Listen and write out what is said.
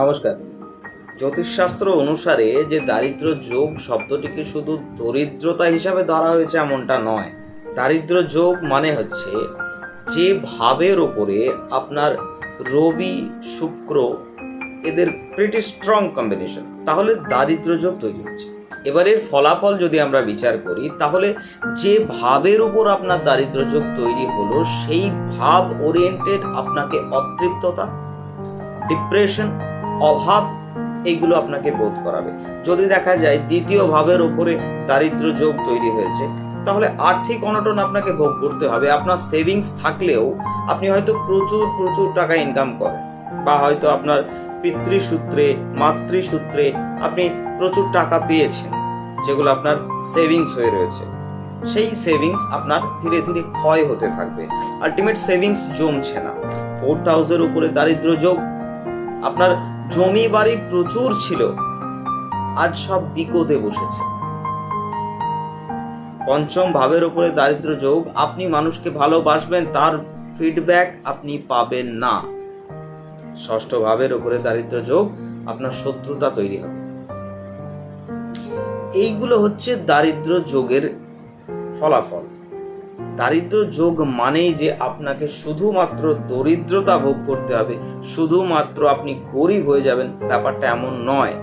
নমস্কার। জ্যোতিষশাস্ত্র অনুসারে যে দারিদ্র যোগ শব্দটিকে শুধু দরিদ্রতা হিসাবে ধরা হয়েছে এমনটা নয়। দারিদ্র যোগ মানে হচ্ছে যে ভাবের ওপরে আপনার রবি, শুক্র এদের প্রিটি স্ট্রং কম্বিনেশন তাহলে দারিদ্র যোগ তৈরি হচ্ছে। এবার ফলাফল যদি আমরা বিচার করি, তাহলে যে ভাবের উপর আপনার দারিদ্র যোগ তৈরি হলো, সেই ভাব ওরিয়েন্টেড আপনাকে অতৃপ্ততা ডিপ্রেশন অভাব এইগুলো আপনাকে বোধ করাবে। যদি দেখা যায় দ্বিতীয় ভাবের উপরে দারিদ্র যোগ তৈরি হয়েছে, তাহলে আর্থিক অনটন আপনাকে ভোগ করতে হবে। আপনার সেভিংস থাকলেও আপনি হয়তো প্রচুর প্রচুর টাকা ইনকাম করেন বা হয়তো আপনার পিতৃসূত্রে, মাতৃসূত্রে আপনি প্রচুর টাকা পেয়েছেন, যেগুলো আপনার সেভিংস হয়ে রয়েছে। সেই সেভিংস আপনার ধীরে ধীরে ক্ষয় হতে থাকবে। আলটিমেট সেভিংস জমছে না। ফোর থাউজেন্ড উপরে দারিদ্র যোগ আপনার জমি বাড়ি প্রচুর ছিল। আজ সব বিকোতে বসেছে। পঞ্চম ভাবের উপরে দারিদ্র যোগ, আপনি মানুষকে ভালোবাসবেন, তার ফিডব্যাক আপনি পাবেন না। ষষ্ঠ ভাবের উপরে দারিদ্র যোগ, আপনার শত্রুতা তৈরি হবে। এইগুলো হচ্ছে দারিদ্র যোগের ফলাফল। দারিদ্র যোগ মানেই যে আপনাকে শুধুমাত্র দরিদ্রতা ভোগ করতে হবে, শুধুমাত্র আপনি গরিব হয়ে যাবেন, ব্যাপারটা এমন নয়।